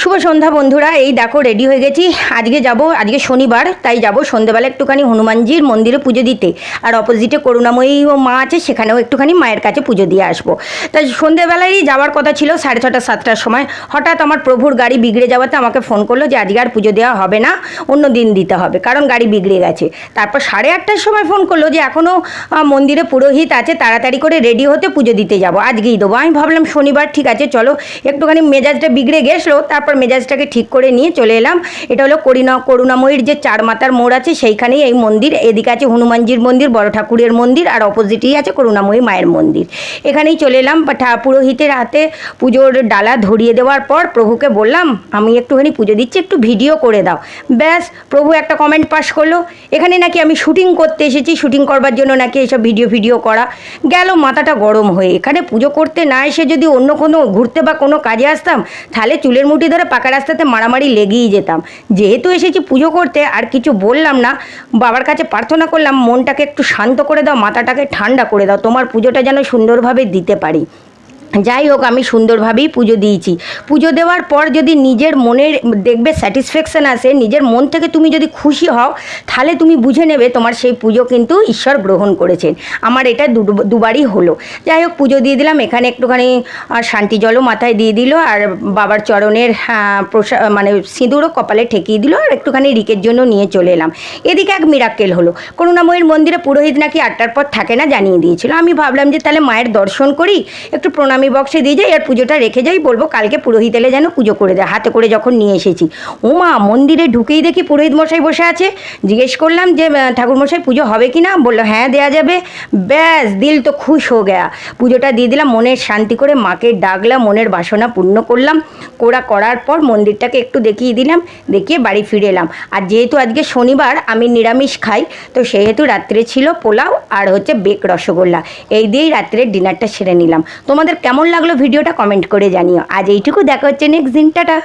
শুভ সন্ধ্যা বন্ধুরা, এই দেখো রেডি হয়ে গেছি। আজকে যাব, আজকে শনিবার, তাই যাব সন্ধেবেলা একটুখানি হনুমানজির মন্দিরে পুজো দিতে। আর অপোজিটে করুণাময়ী মা আছে, সেখানেও একটুখানি মায়ের কাছে পুজো দিয়ে আসব। তাই সন্ধেবেলারই যাওয়ার কথা ছিল, সাড়ে ছটা, সাতটার সময়। হঠাৎ আমার প্রভুর গাড়ি বিগড়ে যাওয়াতে আমাকে ফোন করল যে, আজকে আর পুজো দেওয়া হবে না, অন্য দিন দিতে হবে। কারণ গাড়ি বিগড়ে গেছে। তারপর সাড়ে আটটার সময় ফোন করল যে এখনও মন্দিরে পুরোহিত আছে, তাড়াতাড়ি করে রেডি হতে পুজো দিতে যাব। আজকেই দেবো। আমি ভাবলাম শনিবার, ঠিক আছে, চলো। একটুখানি মেজাজটা বিগড়ে গেছিল তারপর মেজাজটাকে ঠিক করে নিয়ে চলে এলাম। এটা হলো করুণা করুণাময়ীর যে চার মাতার মোড় আছে, সেইখানেই এই মন্দির। এদিকে আছে হনুমানজির মন্দির, বড় ঠাকুরের মন্দির, আর অপোজিটেই আছে করুণাময়ী মায়ের মন্দির। এখানেই চলে এলাম পুরোহিতের হাতে পুজোর ডালা ধরিয়ে দেওয়ার পর প্রভুকে বললাম, আমি একটুখানি পুজো দিচ্ছি, একটু ভিডিও করে দাও। ব্যাস, প্রভু একটা কমেন্ট পাস করল। এখানে নাকি আমি শুটিং করতে এসেছি, শুটিং করবার জন্য নাকি এসব ভিডিও ভিডিও করা। গেল মাথাটা গরম হয়ে, এখানে পুজো করতে না এসে যদি অন্য কোনো ঘুরতে বা কোনো কাজে আসতাম, তাহলে চুলের মুঠি ধরে পাকা রাস্তাতে মারামারি লেগেই যেতাম। যেহেতু এসেছি পুজো করতে, আর কিছু বললাম না, বাবার কাছে প্রার্থনা করলাম, মনটাকে একটু শান্ত করে দাও, মাথাটাকে ঠান্ডা করে দাও, তোমার পুজোটা যেন সুন্দরভাবে দিতে পারি। যাই হোক আমি সুন্দরভাবেই পুজো দিয়েছি। পুজো দেওয়ার পর যদি নিজের মনের দেখবে স্যাটিসফ্যাকশান আসে, নিজের মন থেকে তুমি যদি খুশি হও, তাহলে তুমি বুঝে নেবে তোমার সেই পুজো কিন্তু ঈশ্বর গ্রহণ করেছেন। আমার এটা দুবারই হলো। যাই হোক পুজো দিয়ে দিলাম। এখানে একটুখানি শান্তি জলও মাথায় দিয়ে দিল আর বাবার চরণের প্রসা মানে সিঁদুরও কপালে ঠেকিয়ে দিল আর একটুখানি রিকের জন্য নিয়ে চলে এলাম। এদিকে এক মিরাক্কেল হলো। করুণাময়ীর মন্দিরে পুরোহিত নাকি আটটার পর থাকে না জানিয়ে দিয়েছিল। আমি ভাবলাম যে তাহলে মায়ের দর্শন করি, একটু প্রণামী বক্সে দিয়ে যাই আর পুজোটা রেখে যাই, বলব কালকে পুরোহিত এলে যেন পুজো করে দেয়। হাতে করে যখন নিয়ে এসেছি। ও মা মন্দিরে ঢুকেই দেখি পুরোহিত মশাই বসে আছে। জিজ্ঞেস করলাম যে ঠাকুরমশাই পুজো হবে কি না? বলল হ্যাঁ দেয়া যাবে। ব্যাস, দিল তো খুশ হো গেয়া। পুজোটা দিয়ে দিলাম, মনের শান্তি করে মাকে ডাকলাম, মনের বাসনা পূর্ণ করলাম। কোরা করার পর মন্দিরটাকে একটু দেখিয়ে দিলাম, দেখিয়ে বাড়ি ফিরে এলাম। আর যেহেতু আজকে শনিবার, আমি নিরামিষ খাই, তো সেহেতু রাত্রে ছিল পোলাও আর হচ্ছে বেক রসগোল্লা। এই দিয়েই রাত্রের ডিনারটা সেরে নিলাম। তোমাদের কেমন লাগল ভিডিওটা কমেন্ট করে জানিও। আজ এইটুকু দেখা হচ্ছে নেক্সট দিন টাটা।